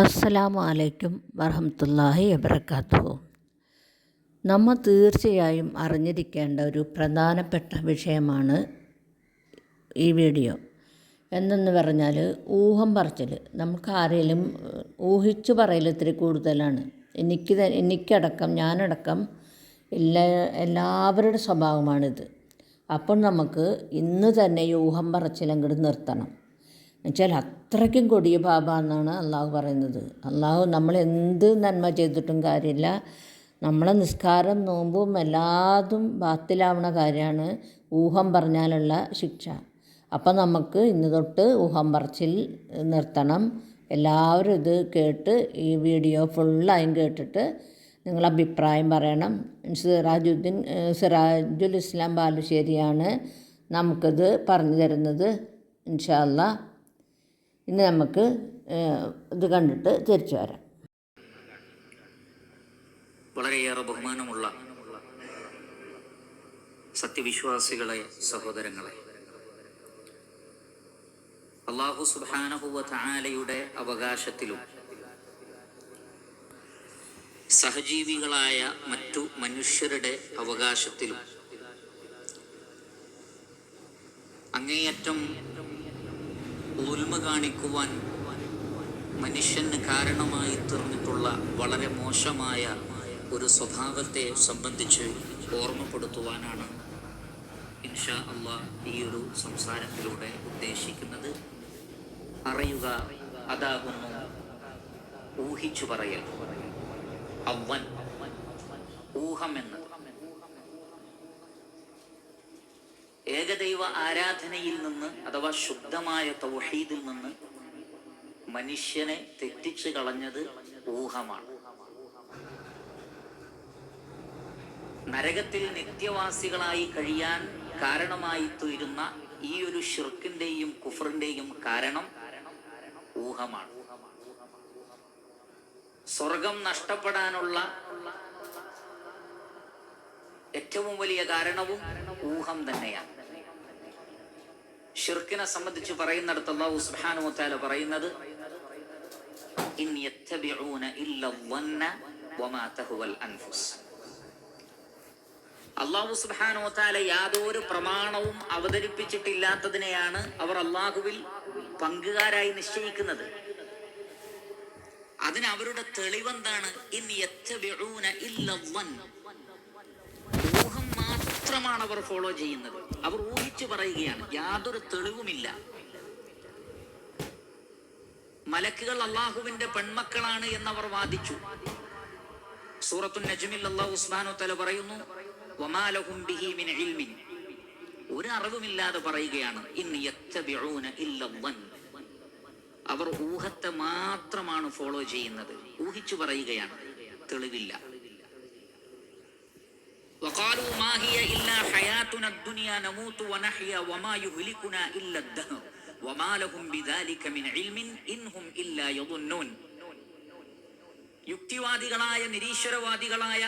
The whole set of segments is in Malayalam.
അസ്സലാമു അലൈക്കും വറഹമത്തല്ലാഹി വബർക്കാത്തു നമ്മൾ തീർച്ചയായും അറിഞ്ഞിരിക്കേണ്ട ഒരു പ്രധാനപ്പെട്ട വിഷയമാണ് ഈ വീഡിയോ. എന്തെന്ന് പറഞ്ഞാൽ ഊഹം പറച്ചിൽ. നമുക്ക് ആരെങ്കിലും ഊഹിച്ചു പറയൽ ഇത്തിരി കൂടുതലാണ്. എനിക്ക് എനിക്കടക്കം ഞാനടക്കം എല്ലാ എല്ലാവരുടെ സ്വഭാവമാണിത്. അപ്പോൾ നമുക്ക് ഇന്ന് തന്നെ ഈ ഊഹം പറച്ചിൽ അങ്ങോട്ട് നിർത്തണം. എന്നുവെച്ചാൽ അത്രയ്ക്കും കൊടിയ പാപ എന്നാണ് അള്ളാഹു പറയുന്നത്. അള്ളാഹു നമ്മൾ എന്ത് നന്മ ചെയ്തിട്ടും കാര്യമില്ല. നമ്മളെ നിസ്കാരം നോമ്പും എല്ലാതും ബാത്തിലാവണ കാര്യമാണ്. ഊഹം പറഞ്ഞാലുള്ള ശിക്ഷ. അപ്പം നമുക്ക് ഇന്ന് തൊട്ട് ഊഹം പറച്ചിൽ നിർത്തണം. എല്ലാവരും ഇത് കേട്ട് ഈ വീഡിയോ ഫുള്ളായും കേട്ടിട്ട് നിങ്ങൾ അഭിപ്രായം പറയണം. സിറാജുദ്ദീൻ സിറാജുൽ ഇസ്ലാം ബാലുശ്ശേരിയാണ് നമുക്കിത് പറഞ്ഞു തരുന്നത്. ഇൻഷാ ഇന്ന് നമുക്ക് ഇത് കണ്ടിട്ട് തിരിച്ചു വരാം. വളരെയേറെ ബഹുമാനമുള്ള സത്യവിശ്വാസികളെ സഹോദരങ്ങളെ അള്ളാഹു സുബാനഹുവ അവകാശത്തിലും സഹജീവികളായ മറ്റു മനുഷ്യരുടെ അവകാശത്തിലും അങ്ങേയറ്റം ഉൽമ കാണിക്കുവാൻ മനുഷ്യന് കാരണമായി തീർന്നിട്ടുള്ള വളരെ മോശമായ ഒരു സ്വഭാവത്തെ സംബന്ധിച്ച് ഓർമ്മപ്പെടുത്തുവാനാണ് ഇൻഷാ അള്ളാഹ് ഈ ഒരു സംസാരത്തിലൂടെ ഉദ്ദേശിക്കുന്നത്. അറിയുക അതാകുന്നു ഊഹിച്ചു പറയൽ. അവൻ ഊഹം എന്നത് ഏകദൈവ ആരാധനയിൽ നിന്ന് അഥവാ ശുദ്ധമായ തൗഹീദിൽ നിന്ന് മനുഷ്യനെ തെറ്റിച്ചു കളഞ്ഞത് ഊഹമാണ്. നരകത്തിൽ നിത്യവാസികളായി കഴിയാൻ കാരണമായി തീരുന്ന ഈ ഒരു ഷിർക്കിന്റെയും കുഫറിന്റെയും കാരണം ഊഹമാണ്. സ്വർഗം നഷ്ടപ്പെടാനുള്ള ഏറ്റവും വലിയ കാരണവും ഊഹം തന്നെയാണ്. ഷിർക്കിനെ സംബന്ധിച്ച് പറയുന്നിടത്ത് അള്ളാഹു സുബ്ഹാനഹു താല പറയുന്നത് അള്ളാഹു സുബ്ഹാനഹു താല യാതൊരു പ്രമാണവും അവതരിപ്പിച്ചിട്ടില്ലാത്തതിനെയാണ് അവർ അള്ളാഹുവിൽ പങ്കുകാരായി നിശ്ചയിക്കുന്നത്. അതിന് അവരുടെ തെളിവെന്താണ്? ഇൻ യത്തബിഊന ഇല്ല വന്ന ഊഹം മാത്രമാണ് അവർ ഫോളോ ചെയ്യുന്നത്. അവർ ഊഹിച്ചു പറയുകയാണ് യാതൊരു തെളിവുമില്ല. മലക്കുകൾ അള്ളാഹുവിന്റെ പെൺമക്കളാണ് എന്നവർ വാദിച്ചു. സൂറത്തു നജ്മിൽ അള്ളാഹു ഉസ്മാനു തല പറയുന്നു വമാലഹും ബിഹി മിൻ ഒരു അറിവുമില്ലാതെ പറയുകയാണ് അവർ ഊഹത്തെ മാത്രമാണ് ഫോളോ ചെയ്യുന്നത്. ഊഹിച്ചു പറയുകയാണ് തെളിവില്ല. وقالوا ما هي إلا حياتنا الدنيا نموت ونحيا وما يهلكنا إلا الدهر وما لهم بذلك من علم إن هم إلا يظنون യുക്തിവാദികളായ നിരീശ്വരവാദികളായ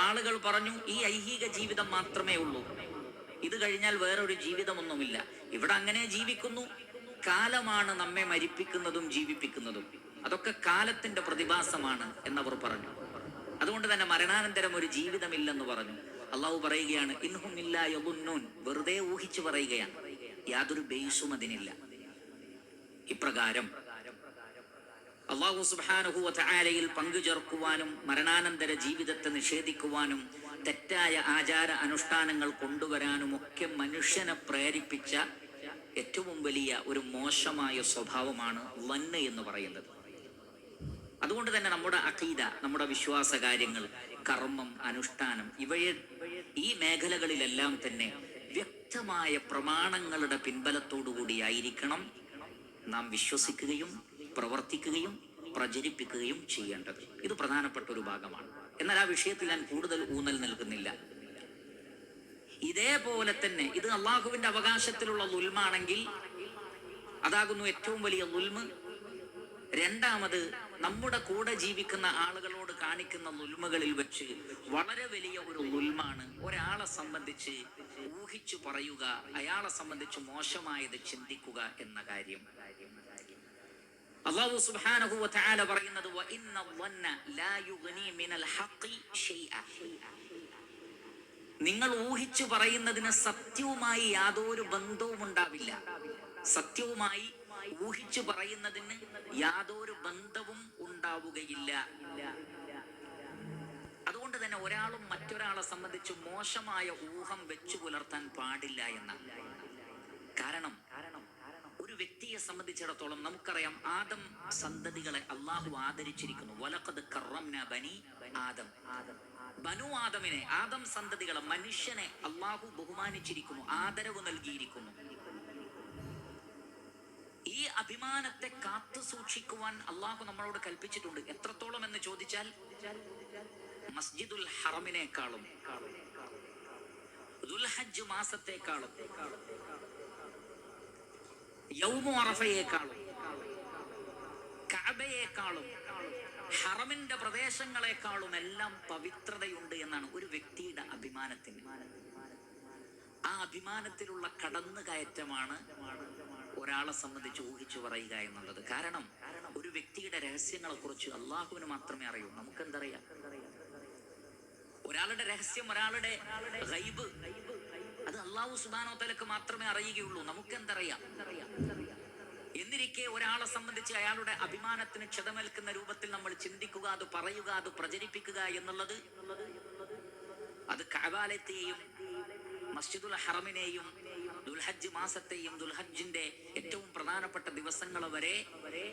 ആളുകൾ പറഞ്ഞു ഈ ഐഹിക ജീവിതം മാത്രമേ ഉള്ളൂ ഇത് കഴിഞ്ഞാൽ വേറൊരു ജീവിതമൊന്നുമില്ല ഇവിടെ അങ്ങനെ ജീവിക്കുന്നു കാലമാണ് നമ്മെ മരിപ്പിക്കുന്നതും ജീവിപ്പിക്കുന്നതും അതൊക്കെ കാലത്തിന്റെ പ്രതിഭാസമാണ് എന്നവർ പറഞ്ഞു അതുകൊണ്ട് തന്നെ മരണാനന്തരം ഒരു ജീവിതമില്ലെന്ന് പറഞ്ഞു. അള്ളാഹു പറയുകയാണ് ഇൻഹും ഇല്ല വെറുതെ ഊഹിച്ചു പറയുകയാണ്. യാതൊരു ബേസും അതിനില്ല. ഇപ്രകാരം അള്ളാഹു സുബ്ഹാനഹു വതആലയിൽ പങ്കു ചേർക്കുവാനും മരണാനന്തര ജീവിതത്തെ നിഷേധിക്കുവാനും തെറ്റായ ആചാര അനുഷ്ഠാനങ്ങൾ കൊണ്ടുവരാനും ഒക്കെ മനുഷ്യനെ പ്രേരിപ്പിച്ച ഏറ്റവും വലിയ ഒരു മോശമായ സ്വഭാവമാണ് വന്ന് എന്ന് പറയുന്നത്. അതുകൊണ്ട് തന്നെ നമ്മുടെ അഖീദ നമ്മുടെ വിശ്വാസ കാര്യങ്ങൾ കർമ്മം അനുഷ്ഠാനം ഇവയെ ഈ മേഖലകളിലെല്ലാം തന്നെ വ്യക്തമായ പ്രമാണങ്ങളുടെ പിൻബലത്തോടു കൂടിയായിരിക്കണം നാം വിശ്വസിക്കുകയും പ്രവർത്തിക്കുകയും പ്രചരിപ്പിക്കുകയും ചെയ്യേണ്ടത്. ഇത് പ്രധാനപ്പെട്ട ഒരു ഭാഗമാണ്. എന്നാൽ ആ വിഷയത്തിൽ ഞാൻ കൂടുതൽ ഊന്നൽ നൽകുന്നില്ല. ഇതേപോലെ തന്നെ ഇത് അള്ളാഹുവിന്റെ അവകാശത്തിലുള്ള ലുൽമാണെങ്കിൽ അതാകുന്നു ഏറ്റവും വലിയ ലുൽമ് രണ്ടാമത് നമ്മുടെ കൂടെ ജീവിക്കുന്ന ആളുകളോട് കാണിക്കുന്ന നുൽമകളിൽ വെച്ച് വളരെ വലിയ ഒരു നുൽമാണ് ഒരാളെ സംബന്ധിച്ച് ഊഹിച്ചു പറയുക അയാളെ സംബന്ധിച്ച് മോശമായത് ചിന്തിക്കുക എന്ന കാര്യം. അള്ളാഹു സുബ്ഹാനഹു വതആല തആല പറയുന്നത് വ ഇന്ന ലാ യുഗ്നി മിനൽ ഹഖി ഷൈഅ. നിങ്ങൾ ഊഹിച്ചു പറയുന്നതിന് സത്യവുമായി യാതൊരു ബന്ധവും ഉണ്ടാവില്ല. സത്യവുമായി ഊഹിച്ചു പറയുന്നതിന് യാതൊരു ബന്ധവും ഉണ്ടാവുകയില്ല. അതുകൊണ്ട് തന്നെ ഒരാളും മറ്റൊരാളെ സംബന്ധിച്ച് മോശമായ ഊഹം വെച്ചു പുലർത്താൻ പാടില്ല എന്ന. കാരണം ഒരു വ്യക്തിയെ സംബന്ധിച്ചിടത്തോളം നമുക്കറിയാം ആദം സന്തതികളെ അള്ളാഹു ആദരിച്ചിരിക്കുന്നു. വലക്കത് കറംന ബനി ആദം. ബനു ആദമിനെ ആദം സന്തതികളെ മനുഷ്യനെ അള്ളാഹു ബഹുമാനിച്ചിരിക്കുന്നു ആദരവ് നൽകിയിരിക്കുന്നു. ഈ അഭിമാനത്തെ കാത്തു സൂക്ഷിക്കുവാൻ അള്ളാഹു നമ്മളോട് കൽപ്പിച്ചിട്ടുണ്ട്. എത്രത്തോളം എന്ന് ചോദിച്ചാൽ മസ്ജിദുൽ ഹറമിനേക്കാളും ദുൽഹജ്ജ് മാസത്തെക്കാളും യൗമു കഅബയേക്കാളും ഹറമിന്റെ പ്രദേശങ്ങളെക്കാളും എല്ലാം പവിത്രതയുണ്ട് എന്നാണ് ഒരു വ്യക്തിയുടെ അഭിമാനത്തിന്. ആ അഭിമാനത്തിലുള്ള കടന്നുകയറ്റമാണ് ഒരാളെ സംബന്ധിച്ച് ഊഹിച്ചു പറയുക എന്നുള്ളത്. കാരണം ഒരു വ്യക്തിയുടെ രഹസ്യങ്ങളെ കുറിച്ച് അള്ളാഹുവിന് മാത്രമേ അറിയൂ. നമുക്ക് എന്തറിയാം ഒരാളുടെ രഹസ്യം ഒരാളുടെ ഗൈബ് അത് അള്ളാഹു സുബാനോ തലക്ക് മാത്രമേ അറിയുകയുള്ളൂ. നമുക്ക് എന്തറിയാം എന്നിരിക്കെ ഒരാളെ സംബന്ധിച്ച് അയാളുടെ അഭിമാനത്തിന് ക്ഷതമേൽക്കുന്ന രൂപത്തിൽ നമ്മൾ ചിന്തിക്കുക അത് പറയുക അത് പ്രചരിപ്പിക്കുക എന്നുള്ളത് അത് കഅബാലയത്തെയും മസ്ജിദുൽ ഹറമിനെയും ദുൽഹജ്ജ് മാസത്തെയും ദുൽഹജ്ജിന്റെ ഏറ്റവും പ്രധാനപ്പെട്ട ദിവസങ്ങൾ വരെ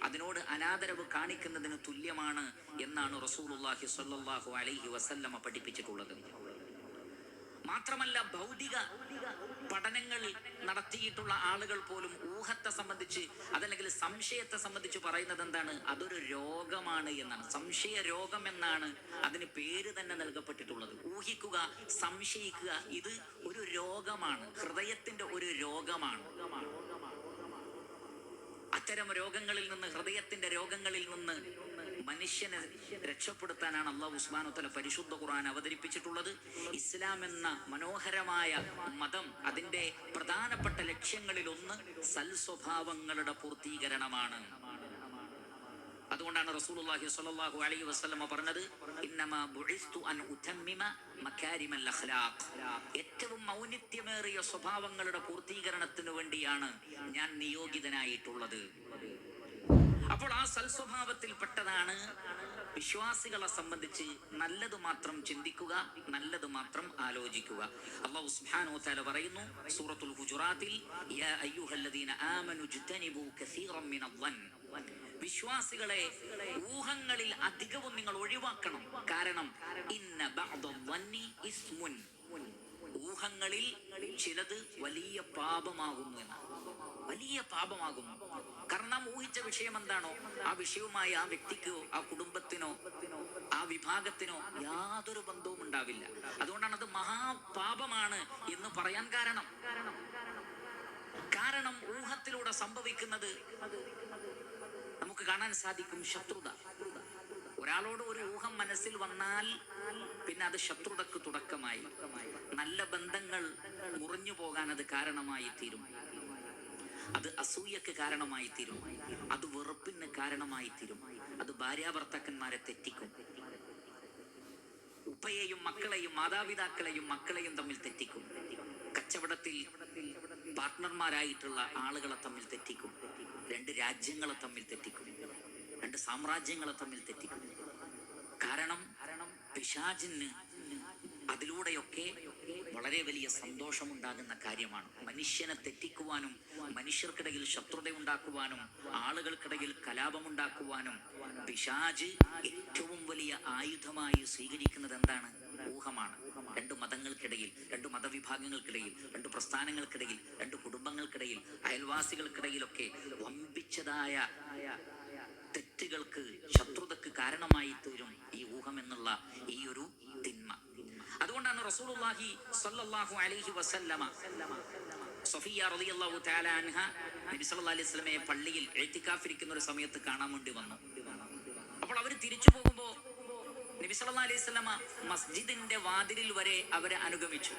അതിനോട് അനാദരവ് കാണിക്കുന്നതിന് തുല്യമാണ് എന്നാണ് റസൂലുള്ളാഹി സ്വല്ലല്ലാഹു അലൈഹി വസല്ലമ പഠിപ്പിച്ചിട്ടുള്ളത്. മാത്രമല്ല ഭൗതിക പഠനങ്ങൾ നടത്തിയിട്ടുള്ള ആളുകൾ പോലും ഊഹത്തെ സംബന്ധിച്ച് അതല്ലെങ്കിൽ സംശയത്തെ സംബന്ധിച്ച് പറയുന്നത് എന്താണ്? അതൊരു രോഗമാണ് എന്നാണ്. സംശയ രോഗം എന്നാണ് അതിന് പേര് തന്നെ നൽകപ്പെട്ടിട്ടുള്ളത്. ഊഹിക്കുക സംശയിക്കുക ഇത് ഒരു രോഗമാണ് ഹൃദയത്തിന്റെ ഒരു രോഗമാണ്. അത്തരം രോഗങ്ങളിൽ നിന്ന് ഹൃദയത്തിന്റെ രോഗങ്ങളിൽ നിന്ന് മനുഷ്യനെ രക്ഷപ്പെടുത്താനാണ് അള്ളാഹു ഉസ്മാനുത്തല പരിശുദ്ധ ഖുർആൻ അവതരിപ്പിച്ചിട്ടുള്ളത്. ഇസ്ലാം എന്ന മനോഹരമായ മതം അതിന്റെ പ്രധാനപ്പെട്ട ലക്ഷ്യങ്ങളിൽ ഒന്ന് സൽസ്വഭാവങ്ങളുടെ പൂർത്തീകരണമാണ്. അതുകൊണ്ടാണ് റസൂലുള്ളാഹി സ്വല്ലല്ലാഹു അലൈഹി വസല്ലമ പറഞ്ഞത് ഇന്നമാ ബുഇസ്തു അൻ ഉതമ്മിമ മകാരിമൽ അഖ്ലാഖ്. ഏറ്റവും മൗനിത്യമേറിയ സ്വഭാവങ്ങളുടെ പൂർത്തീകരണത്തിനു വേണ്ടിയാണ് ഞാൻ നിയോഗിതനായിട്ടുള്ളത്. അപ്പോൾ ആ സൽസ്വഭാവത്തിൽ പെട്ടതാണ് വിശ്വാസികളെ സംബന്ധിച്ച് നല്ലത് മാത്രം ചിന്തിക്കുക നല്ലത് മാത്രം ആലോചിക്കുക. അല്ലാഹു സുബ്ഹാനഹു വതആല പറയുന്നു സൂറത്തുൽ ഹുജുറാത്തിൽ യാ അയ്യുഹല്ലദീന ആമനു ജ്തനിബു കസീറൻ മിനൽ വിശ്വാസികളെ ഊഹങ്ങളിൽ അധികവും നിങ്ങൾ ഒഴിവാക്കണം. കാരണം ഇന്ന ഇസ്മുൻ. ഊഹങ്ങളിൽ ചിലത് വലിയ പാപമാകുന്നു വലിയ പാപമാകുന്നു കാരണം ഊഹിച്ച വിഷയം എന്താണോ? ആ വിഷയവുമായി ആ വ്യക്തിക്കോ ആ കുടുംബത്തിനോ ആ വിഭാഗത്തിനോ യാതൊരു ബന്ധവും ഉണ്ടാവില്ല. അതുകൊണ്ടാണ് അത് മഹാപാപമാണ് എന്ന് പറയാൻ കാരണം. കാരണം ഊഹത്തിലൂടെ സംഭവിക്കുന്നത് കാണാൻ സാധിക്കും ശത്രുത. ഒരാളോട് ഒരു ഊഹം മനസ്സിൽ വന്നാൽ പിന്നെ അത് ശത്രുതക്ക് തുടക്കമായി. നല്ല ബന്ധങ്ങൾ മുറിഞ്ഞു പോകാൻ അത് കാരണമായി തീരും. അത് അസൂയക്ക് കാരണമായി തീരും. അത് വെറുപ്പിന് കാരണമായി തീരും. അത് ഭാര്യാഭർത്താക്കന്മാരെ തെറ്റിക്കും. ഉപ്പയെയും മക്കളെയും മാതാപിതാക്കളെയും മക്കളെയും തമ്മിൽ തെറ്റിക്കും. കച്ചവടത്തിൽ പാർട്ട്ണർമാരായിട്ടുള്ള ആളുകളെ തമ്മിൽ തെറ്റിക്കും. രണ്ട് രാജ്യങ്ങളെ തമ്മിൽ തെറ്റിക്കും. രണ്ട് സാമ്രാജ്യങ്ങളെ തമ്മിൽ തെറ്റിക്കും കാരണം പിശാചിന് അതിലൂടെയൊക്കെ വളരെ വലിയ സന്തോഷമുണ്ടാകുന്ന കാര്യമാണ്. മനുഷ്യനെ തെറ്റിക്കുവാനും മനുഷ്യർക്കിടയിൽ ശത്രുത ഉണ്ടാക്കുവാനും ആളുകൾക്കിടയിൽ കലാപമുണ്ടാക്കുവാനും പിശാജ് ഏറ്റവും വലിയ ആയുധമായി സ്വീകരിക്കുന്നത് എന്താണ് ഊഹമാണ്. രണ്ട് മതങ്ങൾക്കിടയിൽ രണ്ട് മതവിഭാഗങ്ങൾക്കിടയിൽ രണ്ട് പ്രസ്ഥാനങ്ങൾക്കിടയിൽ രണ്ട് കുടുംബങ്ങൾക്കിടയിൽ അയൽവാസികൾക്കിടയിലൊക്കെ വമ്പിച്ചതായ തെറ്റുകൾക്ക് ശത്രുതക്ക് കാരണമായി തീരും ഈ ഊഹം എന്നുള്ള ഈ ഒരു തിന്മ. അതുകൊണ്ടാണ് റസൂലുള്ളാഹി സ്വല്ലല്ലാഹു അലൈഹി വസല്ലമ സഫിയ റളിയല്ലാഹു തആല അൻഹ നബി സല്ലല്ലാഹു അലൈഹി വസല്ലമയെ പള്ളിയിൽ ഇരിക്കുന്ന ഒരു സമയത്ത് കാണാൻ വേണ്ടി വന്നു. അപ്പോൾ അവർ തിരിച്ചു പോകുമ്പോൾ നബി സല്ലല്ലാഹു അലൈഹി വസല്ലമ മസ്ജിദിന്റെ വാതിലിൽ വരെ അവരെ അനുഗമിച്ചു.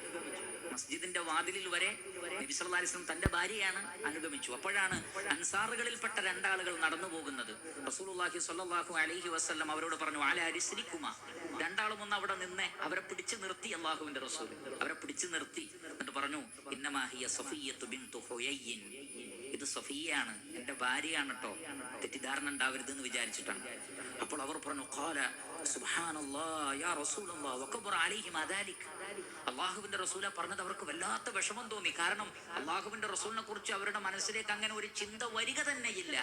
വാതിലിൽ വരെ നബി സല്ലല്ലാഹു അലൈഹി വസല്ലം തന്റെ ഭാര്യയാണ് അനുഗമിച്ചു. അപ്പോഴാണ് അൻസാറുകളിൽപ്പെട്ട രണ്ടാളുകൾ നടന്നു പോകുന്നത് റസൂലുള്ളാഹി സ്വല്ലല്ലാഹു അലൈഹി വസല്ലം അവരോട് പറഞ്ഞു ആല അരിശ്രീകുമ രണ്ടാളും ഒന്ന് അവിടെ നിന്ന് അവരെ പിടിച്ചു നിർത്തി അള്ളാഹുവിന്റെ റസൂൽ അവരെ പിടിച്ചു നിർത്തി എന്നിട്ട് പറഞ്ഞു ഇന്നമാഹിയ ഇത് സഫിയാണ് എന്റെ ഭാര്യയാണ് കേട്ടോ തെറ്റിദ്ധാരണ ഉണ്ടാവരുത് എന്ന് വിചാരിച്ചിട്ടാണ്. അപ്പോൾ അവർ പറഞ്ഞു ഖാല സുബ്ഹാനല്ലാഹ് യാ റസൂലല്ലാഹ് അലൈഹി മാദാലിക് അള്ളാഹുവിന്റെ റസൂല പറഞ്ഞത് അവർക്ക് വല്ലാത്ത വിഷമം തോന്നി കാരണം അള്ളാഹുവിന്റെ റസൂലിനെ കുറിച്ച് അവരുടെ മനസ്സിലേക്ക് അങ്ങനെ ഒരു ചിന്ത വരിക തന്നെയില്ല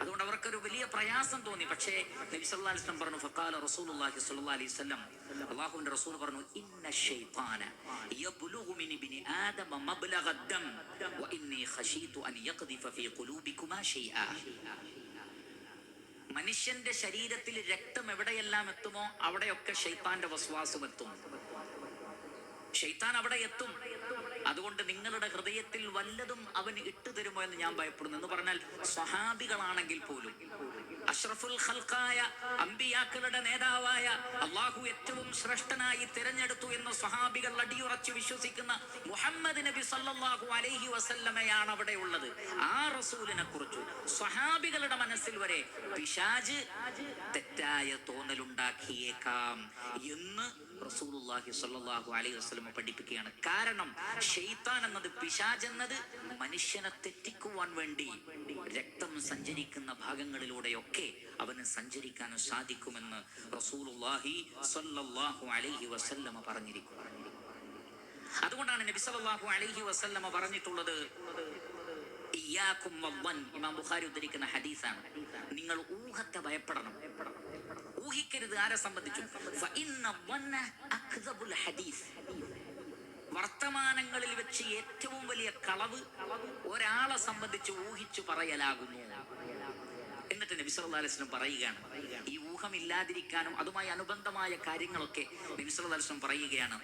അതുകൊണ്ട് അവർക്കൊരു വലിയ പ്രയാസം തോന്നി പക്ഷേ നബി സല്ലല്ലാഹു അലൈഹി വസല്ലം പറഞ്ഞു ഫഖാല റസൂലുള്ളാഹി സ്വല്ലല്ലാഹു അലൈഹി വസല്ലം അള്ളാഹുവിന്റെ റസൂൽ പറഞ്ഞു ഇന്ന ശൈത്താന യബ്ലുഗു മിൻ ഇബ്നി ആദമ മബ്ലഗ الدم واني خشيت ان يقذف في قلوبكما شيئا മനുഷ്യന്റെ ശരീരത്തിൽ രക്തം എവിടെയെല്ലാം എത്തുമോ അവിടെയൊക്കെ ഷെയ്ത്താന്റെ വസ്വാസം എത്തും ഷെയ്ത്താൻ അവിടെ എത്തും. അതുകൊണ്ട് നിങ്ങളുടെ ഹൃദയത്തിൽ വല്ലതും അവൻ ഇട്ടുതരുമോ എന്ന് ഞാൻ ഭയപ്പെടുന്നു. എന്ന് പറഞ്ഞാൽ സ്വഹാബികളാണെങ്കിൽ പോലും. അഷ്റഫുൽ ഖൽഖായ അമ്പിയാക്കളുടെ നേതാവായ അള്ളാഹു ഏറ്റവും ശ്രേഷ്ഠനായി തിരഞ്ഞെടുത്തു എന്ന് സ്വഹാബികൾ അടിയുറച്ചു വിശ്വസിക്കുന്ന മുഹമ്മദ് നബി സല്ലല്ലാഹു അലൈഹി വസല്ലമയാണ് അവിടെ ഉള്ളത്. ആ റസൂലിനെ കുറിച്ച് സ്വഹാബികളുടെ മനസ്സിൽ വരെ പിശാജ് തെറ്റായ തോന്നലുണ്ടാക്കിയേക്കാം. എന്ന് അലൈഹി വസല്ലമ പഠിപ്പിക്കുകയാണ്. കാരണം ഷെയ്ത്താൻ എന്നത് പിശാജ് മനുഷ്യനെ തെറ്റിക്കുവാൻ വേണ്ടി രക്തം സഞ്ചരിക്കുന്ന ഭാഗങ്ങളിലൂടെയൊക്കെ അവന് സഞ്ചരിക്കാൻ സാധിക്കുമെന്ന് റസൂലുള്ളാഹി സ്വല്ലല്ലാഹു അലൈഹി വസല്ലമ പറഞ്ഞിരിക്കുന്നു. അതുകൊണ്ടാണ് നബി സല്ലാഹു അലൈഹി വസല്ലമ പറഞ്ഞിട്ടുള്ളത് ഇയാക്കും. ഇമാം ബുഖാരി ഉദ്ധരിക്കുന്ന ഹദീസാണ്. നിങ്ങൾ ഊഹത്തെ ഭയപ്പെടണം. ഊഹിക്കരുത്. ആരെ സംബന്ധിച്ചു? വർത്തമാനങ്ങളിൽ വെച്ച് ഏറ്റവും വലിയ കളവ് ഒരാളെ സംബന്ധിച്ച് ഊഹിച്ചു പറയലാകുന്നു. എന്നിട്ട് നബി സല്ലല്ലാഹു അലൈഹി വസല്ലം പറയുകയാണ്. ഈ ഊഹം ഇല്ലാതിരിക്കാനും അതുമായി അനുബന്ധമായ കാര്യങ്ങളൊക്കെ നബി സല്ലല്ലാഹു അലൈഹി വസല്ലം പറയുകയാണ്.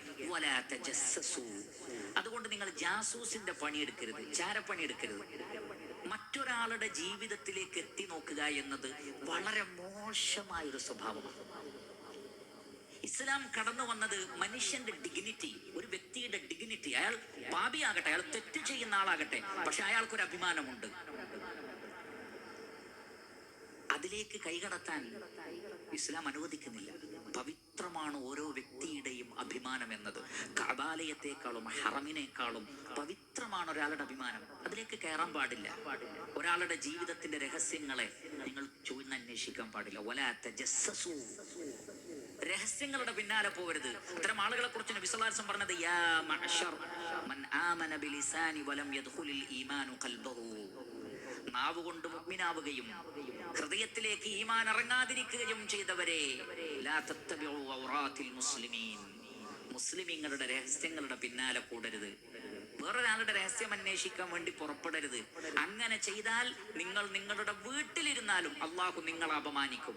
അതുകൊണ്ട് നിങ്ങൾ ജാസൂസിന്റെ പണിയെടുക്കരുത്. ചാരപ്പണി എടുക്കരുത് മറ്റൊരാളുടെ ജീവിതത്തിലേക്ക് എത്തി നോക്കുക എന്നത് വളരെ മോശമായ ഒരു സ്വഭാവമാണ്. ഇസ്ലാം കടന്നു വന്നത് മനുഷ്യന്റെ ഡിഗ്നിറ്റി ഒരു വ്യക്തിയുടെ ഡിഗ്നിറ്റി അയാൾ പാപിയാകട്ടെ അയാൾ തെറ്റ് ചെയ്യുന്ന ആളാകട്ടെ പക്ഷെ അയാൾക്കൊരു അഭിമാനമുണ്ട്. അതിലേക്ക് കൈകടത്താൻ ഇസ്ലാം അനുവദിക്കുന്നില്ല. പവിത്രമാണ് ഓരോ വ്യക്തിയുടെയും അഭിമാനം എന്നത്. കബാലയത്തെക്കാളും ഹറമിനേക്കാളും പവിത്രമാണ് ഒരാളുടെ അഭിമാനം. അതിലേക്ക് കയറാൻ പാടില്ല. ഒരാളുടെ ജീവിതത്തിന്റെ രഹസ്യങ്ങളെ നിങ്ങൾ ചോദിന്ന് അന്വേഷിക്കാൻ പാടില്ല. ഒലാത്ത ജസ്സസു രഹസ്യങ്ങളുടെ പിന്നാലെ പോകരുത്. ഇത്തരം ആളുകളെ കുറിച്ച് വസല്ലം പറഞ്ഞത് മൻ ആമന ബിലിസാനി വലം യദ്ഖുലിൽ ഈമാനു നാവ് കൊണ്ട് മുഗ്മിനാവുകയും ഹൃദയത്തിലേക്ക് ഈമാൻ ഇറങ്ങാതിരിക്കുകയും ചെയ്തവരെ മുസ്ലിമീങ്ങളുടെ രഹസ്യങ്ങളുടെ പിന്നാലെ കൂടരുത്. വേറൊരാളുടെ രഹസ്യം അന്വേഷിക്കാൻ വേണ്ടി പുറപ്പെടരുത്. അങ്ങനെ ചെയ്താൽ നിങ്ങൾ നിങ്ങളുടെ വീട്ടിലിരുന്നാലും അള്ളാഹു നിങ്ങളെ അപമാനിക്കും.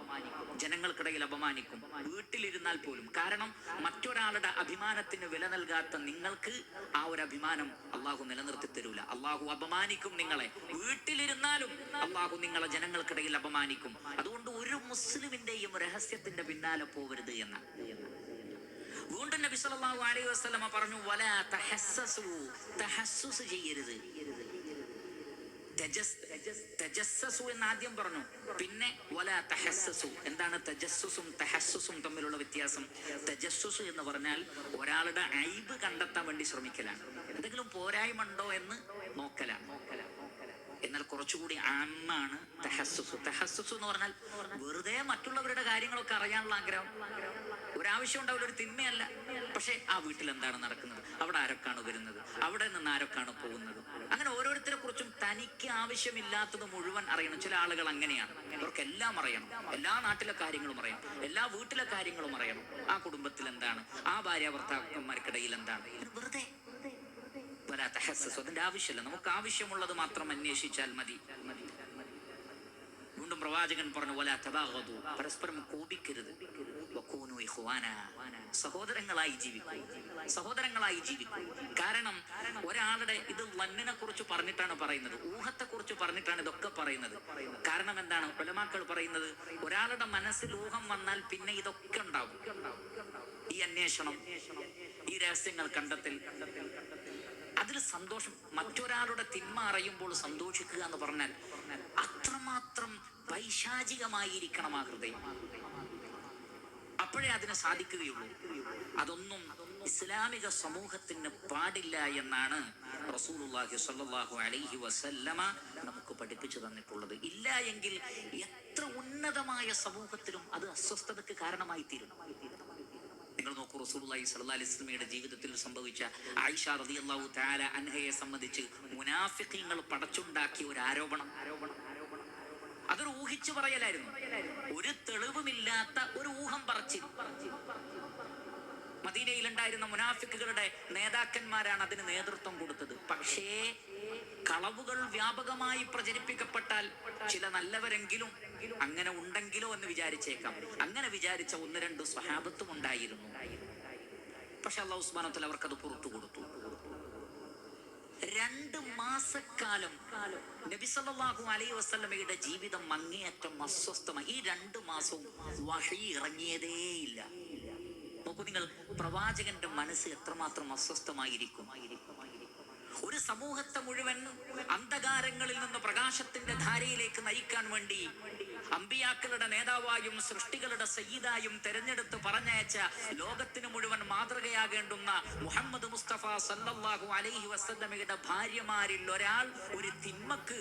ജനങ്ങൾക്കിടയിൽ അപമാനിക്കും. വീട്ടിലിരുന്നാൽ പോലും. കാരണം മറ്റൊരാളുടെ അഭിമാനത്തിന് വില നൽകാത്ത നിങ്ങൾക്ക് ആ ഒരു അഭിമാനം അള്ളാഹു നിലനിർത്തി തരൂല. അള്ളാഹു അപമാനിക്കും നിങ്ങളെ. വീട്ടിലിരുന്നാലും അള്ളാഹു നിങ്ങളെ ജനങ്ങൾക്കിടയിൽ അപമാനിക്കും. അതുകൊണ്ട് ഒരു മുസ്ലിമിന്റെയും രഹസ്യത്തിന്റെ പിന്നാലെ പോകരുത് എന്നാണ് വീണ്ടും നബി സല്ലല്ലാഹു അലൈഹി വസല്ലമ പറഞ്ഞു വലാ തഹസ്സസു തഹസ്സുസ് ചെയ്യരുത്. തജസ്- തജസ്സസു എന്ന് ആദ്യം പറഞ്ഞു. പിന്നെ വലാ തഹസ്സസു. എന്താണ് തജസ്സുസും തഹസ്സുസും തമ്മിലുള്ള വ്യത്യാസം? തജസ്സുസ് എന്ന് പറഞ്ഞാൽ ഒരാളുടെ ഐബ് കണ്ടെത്താൻ വേണ്ടി ശ്രമിക്കലാണ്. എന്തെങ്കിലും പോരായ്മ ഉണ്ടോ എന്ന് നോക്കലാണ്. എന്നാൽ കുറച്ചുകൂടി ആമാണ് തെഹസ്സുസ് തെഹസ്സുസ് എന്ന് പറഞ്ഞാൽ വെറുതെ മറ്റുള്ളവരുടെ കാര്യങ്ങളൊക്കെ അറിയാനുള്ള ആഗ്രഹം. ഒരാവശ്യം ഉണ്ടാവില്ല ഒരു തിന്മയല്ല. പക്ഷെ ആ വീട്ടിൽ എന്താണ് നടക്കുന്നത്? അവിടെ ആരൊക്കെയാണ് വരുന്നത്? അവിടെ നിന്ന് ആരൊക്കെയാണ് പോകുന്നത്? അങ്ങനെ ഓരോരുത്തരെ കുറിച്ചും തനിക്ക് ആവശ്യമില്ലാത്തത് മുഴുവൻ അറിയണം. ചില ആളുകൾ അങ്ങനെയാണ്. അവർക്ക് എല്ലാം അറിയണം. എല്ലാ നാട്ടിലെ കാര്യങ്ങളും അറിയണം. എല്ലാ വീട്ടിലെ കാര്യങ്ങളും അറിയണം. ആ കുടുംബത്തിൽ എന്താണ്? ആ ഭാര്യ ഭർത്താക്കന്മാർക്കിടയിൽ എന്താണ്? വെറുതെ വലാ. അതിന്റെ ആവശ്യമില്ല. നമുക്ക് ആവശ്യമുള്ളത് മാത്രം അന്വേഷിച്ചാൽ മതി. വീണ്ടും പ്രവാചകൻ പറഞ്ഞു തബാഗതു പരസ്പരം കോപിക്കരുത്. സഹോദരങ്ങളായി ജീവിക്കും. സഹോദരങ്ങളായി ജീവിക്കും. കാരണം ഒരാളുടെ ഇത് ലന്നിനെ കുറിച്ച് പറഞ്ഞിട്ടാണ് പറയുന്നത്. ഊഹത്തെ കുറിച്ച് പറഞ്ഞിട്ടാണ് ഇതൊക്കെ പറയുന്നത്. കാരണം എന്താണ്? കൊലമാക്കൾ പറയുന്നത് ഒരാളുടെ മനസ്സിൽ ഊഹം വന്നാൽ പിന്നെ ഇതൊക്കെ ഉണ്ടാവും. ഈ അന്വേഷണം ഈ രഹസ്യങ്ങൾ കണ്ടെത്തൽ. അതിൽ സന്തോഷം. മറ്റൊരാളുടെ തിന്മ അറിയുമ്പോൾ സന്തോഷിക്കുക എന്ന് പറഞ്ഞാൽ അത്രമാത്രം പൈശാചികമായിരിക്കണം ആ ഹൃദയം. അപ്പോഴേ അതിന് സാധിക്കുകയുള്ളൂ. അതൊന്നും ഇസ്ലാമിക സമൂഹത്തിന് പാടില്ല എന്നാണ് റസൂലുള്ളാഹി സ്വല്ലല്ലാഹു അലൈഹി വസല്ലമ നമുക്ക് പഠിപ്പിച്ചു തന്നിട്ടുള്ളത്. ഇല്ല എങ്കിൽ എത്ര ഉന്നതമായ സമൂഹത്തിലും അത് അസ്വസ്ഥതയ്ക്ക് കാരണമായി തീരും നിങ്ങൾ നോക്കൂ റസൂലുള്ളാഹി സ്വല്ലല്ലാഹി അലൈഹി വസല്ലമയുടെ ജീവിതത്തിൽ സംഭവിച്ച ആയിഷ റളിയല്ലാഹു തആല അൻഹയെ സംബന്ധിച്ച് മുനാഫിഖീങ്ങൾ പടച്ചുണ്ടാക്കിയ ഒരു ആരോപണം. ആരോപണം അതൊരു ഊഹിച്ചു പറയലായിരുന്നു. ഒരു തെളിവുമില്ലാത്ത ഒരു ഊഹം പറച്ചിൽ. മദീനയിലുണ്ടായിരുന്ന മുനാഫിക്കുകളുടെ നേതാക്കന്മാരാണ് അതിന് നേതൃത്വം കൊടുത്തത്. പക്ഷേ കളവുകൾ വ്യാപകമായി പ്രചരിപ്പിക്കപ്പെട്ടാൽ ചില നല്ലവരെങ്കിലും അങ്ങനെ ഉണ്ടെങ്കിലോ എന്ന് വിചാരിച്ചേക്കാം. അങ്ങനെ വിചാരിച്ച ഒന്ന് രണ്ട് സ്വഹാബത്തും ഉണ്ടായിരുന്നു. പക്ഷെ അള്ളാഹ് ഉസ്മാനത്തിൽ അവർക്കത് പുറത്തു കൊടുത്തു. രണ്ട് മാസക്കാലം നബി അലൈ അലൈഹി വസല്ലമയുടെ ജീവിതം അങ്ങേയറ്റം അസ്വസ്ഥമായി. ഈ രണ്ട് മാസവും വഹി ഇറങ്ങിയതേയില്ല. നോക്കൂ നിങ്ങൾ പ്രവാചകന്റെ മനസ്സ് എത്രമാത്രം അസ്വസ്ഥമായിരിക്കും? ഒരു സമൂഹത്തെ മുഴുവൻ അന്ധകാരങ്ങളിൽ നിന്ന് പ്രകാശത്തിന്റെ ധാരയിലേക്ക് നയിക്കാൻ വേണ്ടി അമ്പിയാക്കളുടെ നേതാവായും സൃഷ്ടികളുടെ സയ്യിദായും തെരഞ്ഞെടുത്ത് പറഞ്ഞയച്ച ലോകത്തിന് മുഴുവൻ മാതൃകയാകേണ്ടുന്ന മുഹമ്മദ് മുസ്തഫ സല്ലല്ലാഹു അലൈഹി വസല്ലമയുടെ ഭാര്യമാരിൽ ഒരാൾ ഒരു തിന്മക്ക്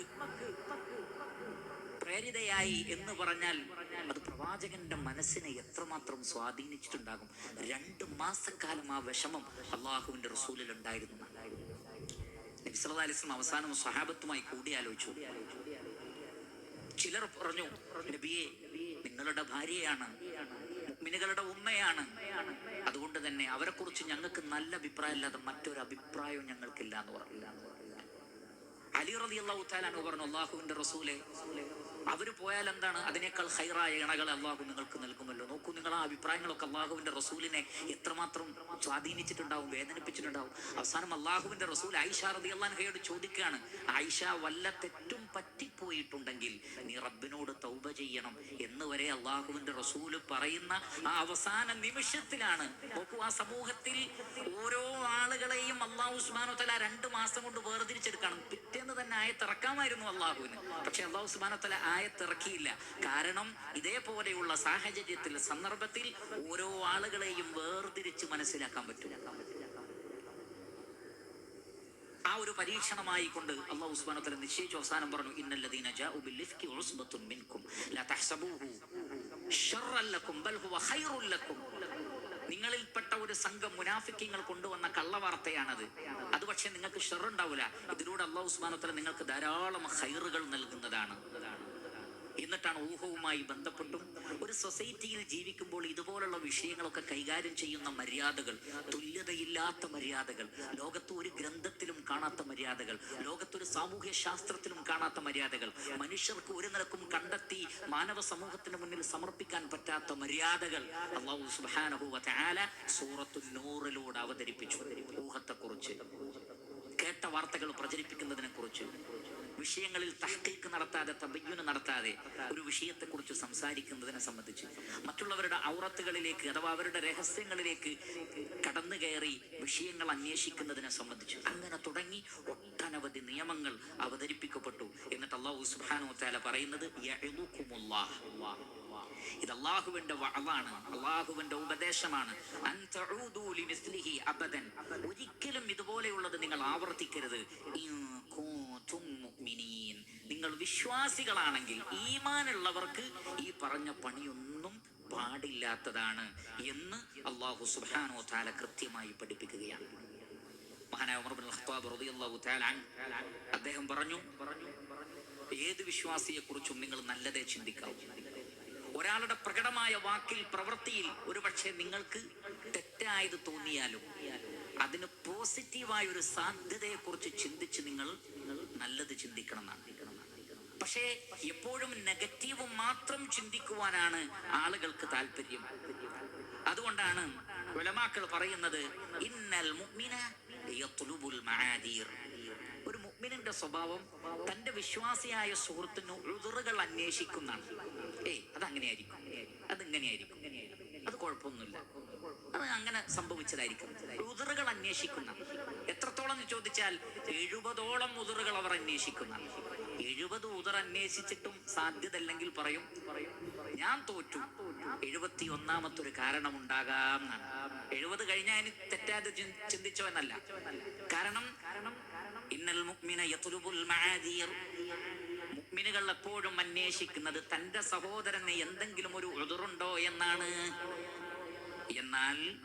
പ്രേരിതയായി എന്ന് പറഞ്ഞാൽ അത് പ്രവാചകന്റെ മനസ്സിനെ എത്രമാത്രം സ്വാധീനിച്ചിട്ടുണ്ടാകും? രണ്ട് മാസക്കാലം ആ വിഷമം അള്ളാഹുവിന്റെ റസൂലിൽ ഉണ്ടായിരുന്നു. നബി സല്ലല്ലാഹു അലൈഹി വസല്ലം അവസാനം സ്വഹാബത്തുമായി കൂടിയാലോചിച്ചു. ചിലർ പറഞ്ഞു നബിയെ നിങ്ങളുടെ ഭാര്യയാണ് മിനുകളുടെ ഉമ്മയാണ്. അതുകൊണ്ട് തന്നെ അവരെ കുറിച്ച് ഞങ്ങൾക്ക് നല്ല അഭിപ്രായം അല്ലാതെ മറ്റൊരു അഭിപ്രായവും ഞങ്ങൾക്കില്ല എന്ന് പറഞ്ഞു. അലി റതി അള്ളാഹു പറഞ്ഞു അള്ളാഹുവിന്റെ റസൂലെ അവർ പോയാൽ എന്താണ്? അതിനേക്കാൾ ഹൈറായ ഇണകൾ അള്ളാഹു നിങ്ങൾക്ക് നൽകുമല്ലോ. നോക്കൂ നിങ്ങൾ ആ അഭിപ്രായങ്ങളൊക്കെ അള്ളാഹുവിന്റെ റസൂലിനെ എത്രമാത്രം സ്വാധീനിച്ചിട്ടുണ്ടാവും വേദനിപ്പിച്ചിട്ടുണ്ടാവും. അവസാനം അള്ളാഹുവിന്റെ റസൂൽ ആയിഷ റതി അള്ളാൻഹയോട് ചോദിക്കുകയാണ് ആയിഷ വല്ല തെറ്റും പറ്റിപ്പോയിട്ടുണ്ടെങ്കിൽ നീ റബ്ബിനോട് തൗബ ചെയ്യണം. എന്ന് വരെ അള്ളാഹുവിന്റെ റസൂൽ പറയുന്ന ആ അവസാന നിമിഷത്തിലാണ്. നോക്കൂ ആ സമൂഹത്തിൽ ഓരോ ആളുകളെയും അള്ളാഹു ഉസ്മാനോ തല രണ്ട് മാസം കൊണ്ട് വേർതിരിച്ചെടുക്കണം. പിറ്റേന്ന് തന്നെ ആയത്തിറക്കാമായിരുന്നു അള്ളാഹുവിന്. പക്ഷെ അള്ളാഹു ഉസ്മാനോ തല ആയത്തിറക്കിയില്ല കാരണം ഇതേപോലെയുള്ള സാഹചര്യത്തിൽ സന്ദർഭത്തിൽ ഓരോ ആളുകളെയും വേർതിരിച്ച് മനസ്സിലാക്കാൻ പറ്റില്ല ആ ഒരു പരീക്ഷണമായി കൊണ്ട് അള്ളാഹു ഉസ്മാനത്തിൽ നിശ്ചയിച്ചു അവസാനം പറഞ്ഞു ഇന്നല്ലദീന ജാഉ ഉസ്ബത്തുൻ മിൻകും ലാ തഹ്സബൂഹു ലക്കും ബൽ ഹുവ ലക്കും. നിങ്ങളിൽപ്പെട്ട ഒരു സംഘം മുനാഫിക്കങ്ങൾ കൊണ്ടുവന്ന കള്ളവാർത്തയാണത്. അത് പക്ഷെ നിങ്ങൾക്ക് ഷെറുണ്ടാവില്ല ഇതിലൂടെ അള്ളാഹു ഉസ്മാനത്തല നിങ്ങൾക്ക് ധാരാളം ഹൈറുകൾ നൽകുന്നതാണ്. എന്നിട്ടാണ് ഊഹവുമായി ബന്ധപ്പെട്ടും ഒരു സൊസൈറ്റിയിൽ ജീവിക്കുമ്പോൾ ഇതുപോലുള്ള വിഷയങ്ങളൊക്കെ കൈകാര്യം ചെയ്യുന്ന മര്യാദകൾ തുല്യതയില്ലാത്ത മര്യാദകൾ ലോകത്ത് ഒരു ഗ്രന്ഥത്തിലും കാണാത്ത മര്യാദകൾ ലോകത്തൊരു സാമൂഹ്യ ശാസ്ത്രത്തിലും കാണാത്ത മര്യാദകൾ മനുഷ്യർക്ക് ഒരു നിലക്കും കണ്ടെത്തി മാനവ സമൂഹത്തിന് മുന്നിൽ സമർപ്പിക്കാൻ പറ്റാത്ത മര്യാദകൾ അവതരിപ്പിച്ചു. ഊഹത്തെക്കുറിച്ച് കേട്ട വാർത്തകൾ പ്രചരിപ്പിക്കുന്നതിനെ കുറിച്ച് വിഷയങ്ങളിൽ തഹ്ക്കീക്ക് നടത്താതെ തബയ്യുന് നടത്താതെ ഒരു വിഷയത്തെക്കുറിച്ച് സംസാരിക്കുന്നതിനെ സംബന്ധിച്ച് മറ്റുള്ളവരുടെ ഔറത്തുകളിലേക്ക് അഥവാ അവരുടെ രഹസ്യങ്ങളിലേക്ക് കടന്നു കയറി വിഷയങ്ങൾ അന്വേഷിക്കുന്നതിനെ സംബന്ധിച്ച് അങ്ങനെ തുടങ്ങി ഒട്ടനവധി നിയമങ്ങൾ അവതരിപ്പിക്കപ്പെട്ടു. എന്നിട്ട് അള്ളാഹു സുബ്ഹാനഹു താല പറയുന്നത് ഇത് അള്ളാഹുവിന്റെ വളവാണ് അള്ളാഹുവിന്റെ ഉപദേശമാണ്. അബദൻ. ഒരിക്കലും ഇതുപോലെയുള്ളത് നിങ്ങൾ ആവർത്തിക്കരുത് ഇൻ കുൻതും മുഅ്മിനീൻ നിങ്ങൾ വിശ്വാസികളാണെങ്കിൽ ഈമാനുള്ളവർക്ക് ഈ പറഞ്ഞ പണിയൊന്നും പാടില്ലാത്തതാണ് എന്ന് അള്ളാഹു സുബ്ഹാനഹു താല കൃത്യമായി പഠിപ്പിക്കുകയാണ്. അദ്ദേഹം പറഞ്ഞു ഏത് വിശ്വാസിയെ കുറിച്ചും നിങ്ങൾ നല്ലതേ ചിന്തിക്കാവൂ. ഒരാളുടെ പ്രകടമായ വാക്കിൽ പ്രവൃത്തിയിൽ ഒരുപക്ഷെ നിങ്ങൾക്ക് തെറ്റായത് തോന്നിയാലും അതിന് പോസിറ്റീവായ ഒരു സാധ്യതയെ കുറിച്ച് ചിന്തിച്ച് നിങ്ങൾ നല്ലത് ചിന്തിക്കണം എന്നാണ് പക്ഷേ എപ്പോഴും നെഗറ്റീവ് മാത്രം ചിന്തിക്കുവാനാണ് ആളുകൾക്ക് താല്പര്യം. അതുകൊണ്ടാണ് ഉലമാക്കൾ പറയുന്നത് ഇന്നൽ ഒരു മുഗ്മിനിന്റെ സ്വഭാവം തന്റെ വിശ്വാസിയായ സുഹൃത്തിന് ഉദറുകൾ അന്വേഷിക്കുന്നതാണ്. ഏയ് അതങ്ങനെയായിരിക്കും. അതിങ്ങനെയായിരിക്കും. അത് കുഴപ്പമൊന്നുമില്ല. അത് അങ്ങനെ സംഭവിച്ചതായിരിക്കും. ഉതിറുകൾ അന്വേഷിക്കുന്ന എത്രത്തോളം ചോദിച്ചാൽ എഴുപതോളം ഉതിറുകൾ അവർ അന്വേഷിക്കുന്ന എഴുപത് ഉദർ അന്വേഷിച്ചിട്ടും സാധ്യത അല്ലെങ്കിൽ പറയും. ഞാൻ തോറ്റു. എഴുപത്തി ഒന്നാമത്തെ ഒരു കാരണം ഉണ്ടാകാം എന്നാണ്. എഴുപത് കഴിഞ്ഞാൽ ഇനി തെറ്റാതെ ചിന്തിച്ചോ എന്നല്ല. കാരണം ഇന്നൽ മുക്മിന യത്ലുബുൽ മുഅ്മിനുകൾ എപ്പോഴും അന്വേഷിക്കുന്നത് തന്റെ സഹോദരന് എന്തെങ്കിലും ഒരു ഉദറുണ്ടോ എന്നാണ്. എന്നാൽ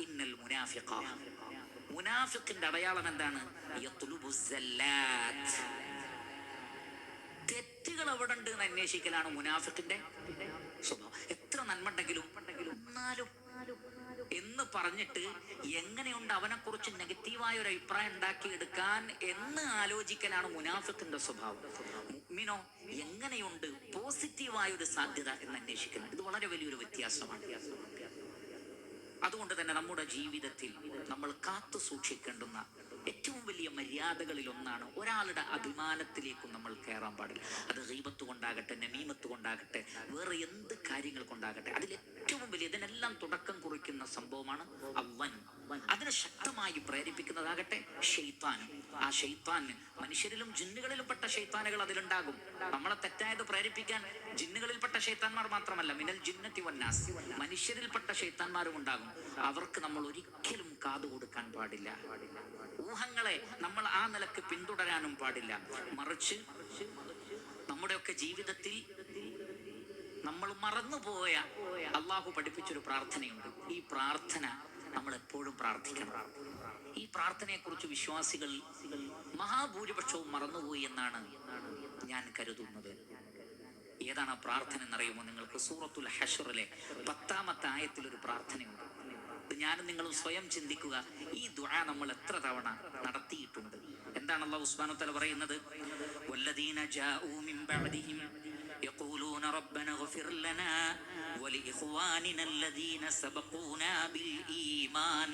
ഇന്നൽ മുനാഫിഖ. മുനാഫിഖിന്റെ അടയാളം എന്താണ്? യത്ലുബു സല്ലാത്ത്. തെറ്റുകൾ എവിടെ ഉണ്ട് എന്ന് അന്വേഷിക്കലാണ് മുനാഫിക്കിന്റെ സ്വഭാവം. എത്ര നന്മ ഉണ്ടെങ്കിലും എന്ന് പറഞ്ഞിട്ട് എങ്ങനെയുണ്ട് അവനെ കുറിച്ച് നെഗറ്റീവായ ഒരു അഭിപ്രായം ഉണ്ടാക്കിയെടുക്കാൻ എന്ന് ആലോചിക്കലാണ് മുനാഫിക്കിന്റെ സ്വഭാവം. മുഅ്മിനോ എങ്ങനെയുണ്ട് പോസിറ്റീവായ ഒരു സാധ്യത എന്ന് അന്വേഷിക്കുന്നത് ഇത് വളരെ വലിയൊരു വ്യത്യാസമാണ്. അതുകൊണ്ട് തന്നെ നമ്മുടെ ജീവിതത്തിൽ നമ്മൾ കാത്തു സൂക്ഷിക്കേണ്ടുന്ന ഏറ്റവും വലിയ മര്യാദകളിൽ ഒന്നാണ് ഒരാളുടെ അഭിമാനത്തിലേക്കും നമ്മൾ കയറാൻ പാടില്ല. അത് ഗീബത്ത് കൊണ്ടാകട്ടെ നമീമത്ത് കൊണ്ടാകട്ടെ വേറെ എന്ത് കാര്യങ്ങൾ കൊണ്ടാകട്ടെ അതിൽ ഏറ്റവും വലിയ ഇതിനെല്ലാം തുടക്കം കുറിക്കുന്ന സംഭവമാണ് അവൻ അതിനെ ശക്തമായി പ്രേരിപ്പിക്കുന്നതാകട്ടെ ഷെയ്ത്താൻ ആ ഷെയ്ത്താൻ മനുഷ്യരിലും ജിന്നുകളിലും പെട്ട ഷെയ്ത്താനുകൾ അതിലുണ്ടാകും. നമ്മളെ തെറ്റായത് പ്രേരിപ്പിക്കാൻ ജിന്നുകളിൽപ്പെട്ട ഷെയ്ത്താന്മാർ മാത്രമല്ല മിനൽ ജിന്നത്തി വന്നാസ് മനുഷ്യരിൽപ്പെട്ട ഷെയ്ത്താന്മാരും ഉണ്ടാകും. അവർക്ക് നമ്മൾ ഒരിക്കലും കാതു കൊടുക്കാൻ പാടില്ല ഊഹങ്ങളെ നമ്മൾ ആ നിലയ്ക്ക് പിന്തുടരാനും പാടില്ല. മറിച്ച് നമ്മുടെയൊക്കെ ജീവിതത്തിൽ നമ്മൾ മറന്നുപോയ അള്ളാഹു പഠിപ്പിച്ചൊരു പ്രാർത്ഥനയുണ്ട്. ഈ പ്രാർത്ഥന നമ്മൾ എപ്പോഴും പ്രാർത്ഥിക്കണം. ഈ പ്രാർത്ഥനയെക്കുറിച്ച് വിശ്വാസികൾ മഹാഭൂരിപക്ഷവും മറന്നുപോയി എന്നാണ് ഞാൻ കരുതുന്നത്. ഏതാണ് ആ പ്രാർത്ഥന എന്നറിയുമോ? നിങ്ങൾക്ക് സൂറത്തുൽ ഹഷറിലെ പത്താമത്തെ ആയത്തിൽ ഒരു പ്രാർത്ഥനയുണ്ട് ഞാനും നിങ്ങളും സ്വയം ചിന്തിക്കുക ഈ ദുആ നമ്മൾ എത്ര തവണ നടത്തിയിട്ടുണ്ട്? എന്താണ് അള്ളാഹു ഉസ്മാനു തല പറയുന്നത് വല്ലദീന ജാഊ മിൻ ബഅദിഹിം يقولون ربنا اغفر لنا ولإخواننا الذين سبقونا بالإيمان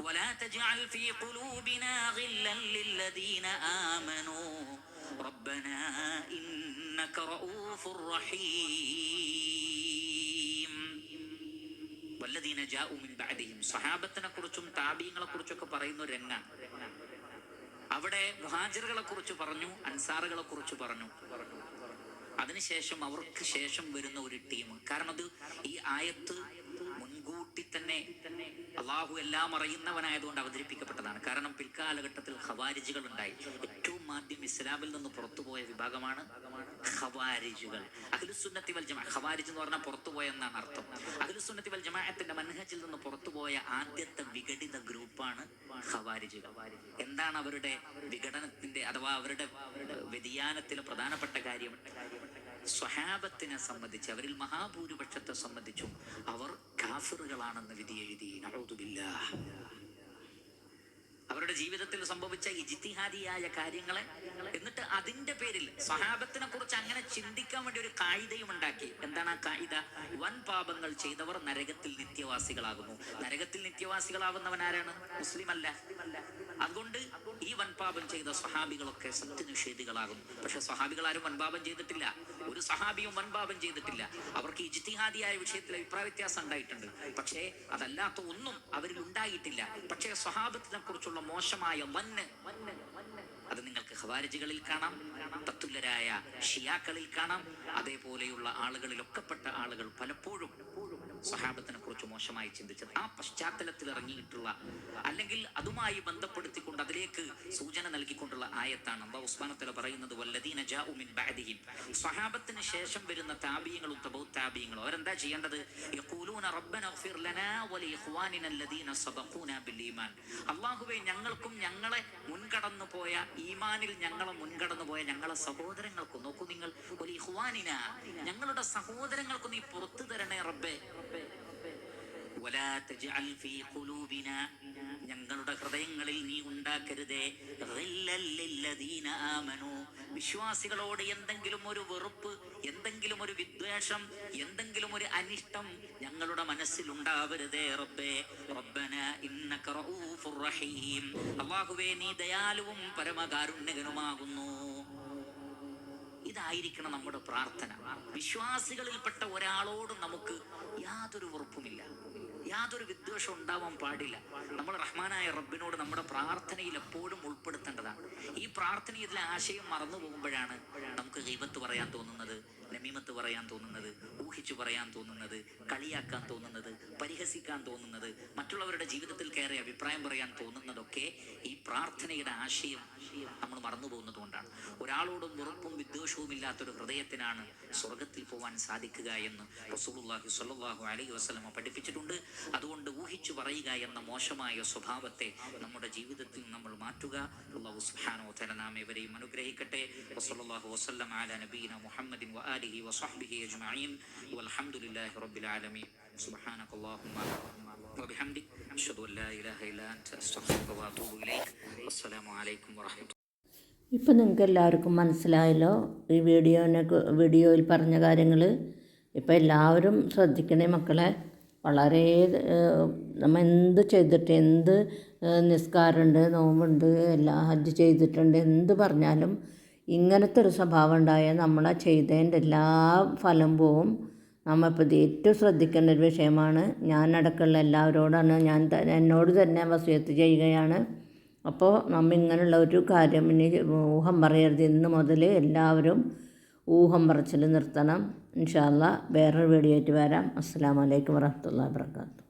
ولا تجعل في قلوبنا غلا للذين آمنوا ربنا إنك رؤوف رحيم വല്ലദീന ജാഉ മിൻ ബഅദിഹിം സ്വഹാബത്തിനെ കുറിച്ചും താബീങ്ങളെ കുറിച്ചൊക്കെ പറയുന്ന ഒരു രംഗാണ് അവിടെ മുഹാജിറുകളെ കുറിച്ച് പറഞ്ഞു അൻസാറുകളെ കുറിച്ച് പറഞ്ഞു. അതിനുശേഷം അവർക്ക് ശേഷം വരുന്ന ഒരു ടീം. കാരണം അത് ഈ ആയത്ത് മുൻകൂട്ടി തന്നെ അള്ളാഹു എല്ലാം അറിയുന്നവനായതുകൊണ്ട് അവതരിപ്പിക്കപ്പെട്ടതാണ്. കാരണം പിൽക്കാലഘട്ടത്തിൽ ഹവാരിജികൾ ഉണ്ടായി. ഏറ്റവും ആദ്യം ഇസ്ലാമിൽ നിന്ന് പുറത്തുപോയ വിഭാഗമാണ് ഖവാരിജുകൾ. അഖിലുസുന്നത്തി വൽ ജമാ ഖവാരിജ് എന്ന് പറഞ്ഞാൽ പുറത്തുപോയ എന്നാണ് അർത്ഥം. അഖിലുസുന്നത്തി വൽ ജമാഅത്തിന്റെ മനഹജിൽ നിന്ന് പുറത്തുപോയ ആദ്യത്തെ വിഘടിത ഗ്രൂപ്പാണ് ഖവാരിജുകൾ. എന്താണ് അവരുടെ വിഘടനത്തിന്റെ അഥവാ അവരുടെ വ്യതിയാനത്തിലെ പ്രധാനപ്പെട്ട കാര്യം? സ്വഹാബത്തിനെ സംബന്ധിച്ച് അവരിൽ മഹാഭൂരിപക്ഷത്തെ സംബന്ധിച്ചും അവർ കാഫിറുകളാണെന്ന് വിധി എഴുതി. നഊദുബില്ലാഹ് അവരുടെ ജീവിതത്തിൽ സംഭവിച്ച ഇജിത്തിഹാദിയായ കാര്യങ്ങളെ എന്നിട്ട് അതിന്റെ പേരിൽ സഹാബത്തിനെ കുറിച്ച് അങ്ങനെ ചിന്തിക്കാൻ വേണ്ടി ഒരു കായികയും ഉണ്ടാക്കി. എന്താണ് ആ കായിക? വൻ പാപങ്ങൾ ചെയ്തവർ നരകത്തിൽ നിത്യവാസികളാകുന്നു. നരകത്തിൽ നിത്യവാസികളാവുന്നവൻ ആരാണ്? മുസ്ലിം അല്ല അതുകൊണ്ട് ഈ വൻപാപം ചെയ്ത സ്വഹാബികളൊക്കെ സത്യനിഷേധികളാകുന്നു പക്ഷെ സ്വഹാബികൾ ആരും വൻപാപം ചെയ്തിട്ടില്ല. ഒരു സഹാബിയും വൻപാപം ചെയ്തിട്ടില്ല. അവർക്ക് ഇജ്തിഹാദിയായ വിഷയത്തിൽ അഭിപ്രായ വ്യത്യാസം ഉണ്ടായിട്ടുണ്ട്. പക്ഷേ അതല്ലാത്ത ഒന്നും അവരിൽ ഉണ്ടായിട്ടില്ല. പക്ഷേ സ്വഹാബത്തിനെ കുറിച്ചുള്ള മോശമായ വന്ന് അത് നിങ്ങൾക്ക് ഖവാരിജുകളിൽ കാണാം തത്തുല്യരായ ഷിയാക്കളിൽ കാണാം. അതേപോലെയുള്ള ആളുകളിലൊക്കെ പെട്ട ആളുകൾ പലപ്പോഴും സ്വഹാബത്തിനെ കുറിച്ച് മോശമായി ചിന്തിച്ചത്. ആ പശ്ചാത്തലത്തിൽ ഇറങ്ങിയിട്ടുള്ള അല്ലെങ്കിൽ അതുമായി ബന്ധപ്പെടുത്തിക്കൊണ്ട് അതിലേക്ക് സൂചന നൽകിക്കൊണ്ടുള്ള ആയത്താണ് അള്ളാഹു ഉസ്മാനത്തല പറയുന്നത് വല്ലദീന ജാഉ മിൻ ബഅദിഹിം സ്വഹാബത്തിന് ശേഷം വരുന്ന താബിയങ്ങളും തബൗ താബിയങ്ങളും അവരെന്താ ചെയ്യേണ്ടത് യഖൂലൂന റബ്ബന ഇഗ്ഫിർ ലനാ വലി ഇഖ്വാനിന അല്ലദീന സബഖൂന ബിൽ ഈമാൻ അല്ലാഹുവേ ഞങ്ങൾക്കും ഞങ്ങളെ മുൻകടന്നു പോയ ഈമാനിൽ ഞങ്ങളെ മുൻകടന്നു പോയ ഞങ്ങളെ സഹോദരങ്ങൾക്കും നോക്കൂ നിങ്ങൾ വലി ഇഖ്വാനിന ഞങ്ങളുടെ സഹോദരങ്ങൾക്ക് നീ പുറത്തു തരണേ റബ്ബേ ولا تجعل في قلوبنا ഞങ്ങളുടെ ഹൃദയങ്ങളിൽ നീ ഉണ്ടാക്കരുതേ. വിശ്വാസികളോട് എന്തെങ്കിലും ഒരു വെറുപ്പ് എന്തെങ്കിലും ഒരു വിദ്വേഷം എന്തെങ്കിലും ഒരു അനിഷ്ടം ഞങ്ങളുടെ മനസ്സിൽ ഉണ്ടാവരുതേ റബ്ബേ. റബ്ബന ഇന്നക റഊഫുർ റഹീം. അല്ലാഹുവേ നീ ദയാലുവും പരമകാരുണ്യകനുമാകുന്നു. ഇതായിരിക്കണം നമ്മുടെ പ്രാർത്ഥന. വിശ്വാസികളിൽപ്പെട്ട ഒരാളോട് നമുക്ക് യാതൊരു ഉറപ്പുമില്ല യാതൊരു വിദ്വേഷം ഉണ്ടാവാൻ പാടില്ല. നമ്മൾ റഹ്മാനായ റബ്ബിനോട് നമ്മുടെ പ്രാർത്ഥനയിൽ എപ്പോഴും ഉൾപ്പെടുത്തേണ്ടതാണ്. ഈ പ്രാർത്ഥനയിലെ ആശയം മറന്നു പോകുമ്പോഴാണ് നമുക്ക് ഗീബത്ത് പറയാൻ തോന്നുന്നത്. നമീമത്ത് പറയാൻ തോന്നുന്നത് ഊഹിച്ചു പറയാൻ തോന്നുന്നത് കളിയാക്കാൻ തോന്നുന്നത് പരിഹസിക്കാൻ തോന്നുന്നത് മറ്റുള്ളവരുടെ ജീവിതത്തിൽ കയറി അഭിപ്രായം പറയാൻ തോന്നുന്നതൊക്കെ ഈ പ്രാർത്ഥനയുടെ ആശയം നമ്മൾ മറന്നു പോകുന്നത് കൊണ്ടാണ് ഒരാളോടും വെറുപ്പും വിദ്വേഷവും ഇല്ലാത്തൊരു ഹൃദയത്തിനാണ് സ്വർഗത്തിൽ പോവാൻ സാധിക്കുക എന്ന് റസൂലുള്ളാഹി സ്വല്ലല്ലാഹു അലൈഹി വസല്ലമ പഠിപ്പിച്ചിട്ടുണ്ട്. അതുകൊണ്ട് ഊഹിച്ചു പറയുക എന്ന മോശമായ സ്വഭാവത്തെ നമ്മുടെ ജീവിതത്തിൽ നമ്മൾ മാറ്റുക. അള്ളാഹു സുബ്ഹാനഹു വ തആല നാം ഇവരെയും അനുഗ്രഹിക്കട്ടെ. വസല്ലല്ലാഹു വസല്ലം അലാ നബീന മുഹമ്മദിൻ വആലിഹി വസഹ്ബിഹി അജ്മഈൻ വൽഹംദുലില്ലാഹി റബ്ബിൽ ആലമീൻ സുബ്ഹാനകല്ലാഹുമ്മ وبحمدك أشهد أن لا إله إلا أنت أستغفرك وأتوب إليك والسلام عليكم ورحمة ഇപ്പം നിങ്ങൾക്ക് എല്ലാവർക്കും മനസ്സിലായല്ലോ ഈ വീഡിയോനെ കു- വീഡിയോയിൽ പറഞ്ഞ കാര്യങ്ങൾ ഇപ്പം എല്ലാവരും ശ്രദ്ധിക്കണേ മക്കളെ വളരെ ഏഹ്, നമ്മൾ എന്ത് ചെയ്തിട്ട് എന്ത് ഏഹ്, നിസ്കാരമുണ്ട് നോമ്പുണ്ട് എല്ലാ ഹജ്ജ് ചെയ്തിട്ടുണ്ട് എന്ത് പറഞ്ഞാലും ഇങ്ങനത്തെ ഒരു സ്വഭാവം ഉണ്ടായാൽ നമ്മളെ ചെയ്തതിന്റെ എല്ലാ ഫലം പോവും. നമ്മളിപ്പോൾ ഏറ്റവും ശ്രദ്ധിക്കേണ്ട ഒരു വിഷയമാണ്. ഞാൻ അടക്കമുള്ള എല്ലാവരോടാണ് ഞാൻ എന്നോട് തന്നെ വസിയത്ത് ചെയ്യുകയാണ്. അപ്പോൾ നമ്മൾ ഇങ്ങനെയുള്ള ഒരു കാര്യം ഇനി ഊഹം പറയരുത്. ഇന്ന് മുതൽ എല്ലാവരും ഊഹം പറച്ചിൽ നിർത്തണം. ഇൻഷാല്ല വേറൊരു വീഡിയോ ആയിട്ട് വരാം. അസ്സാം വലൈക്കും വർഹമത്തല്ലാ വാബർക്കാത്തു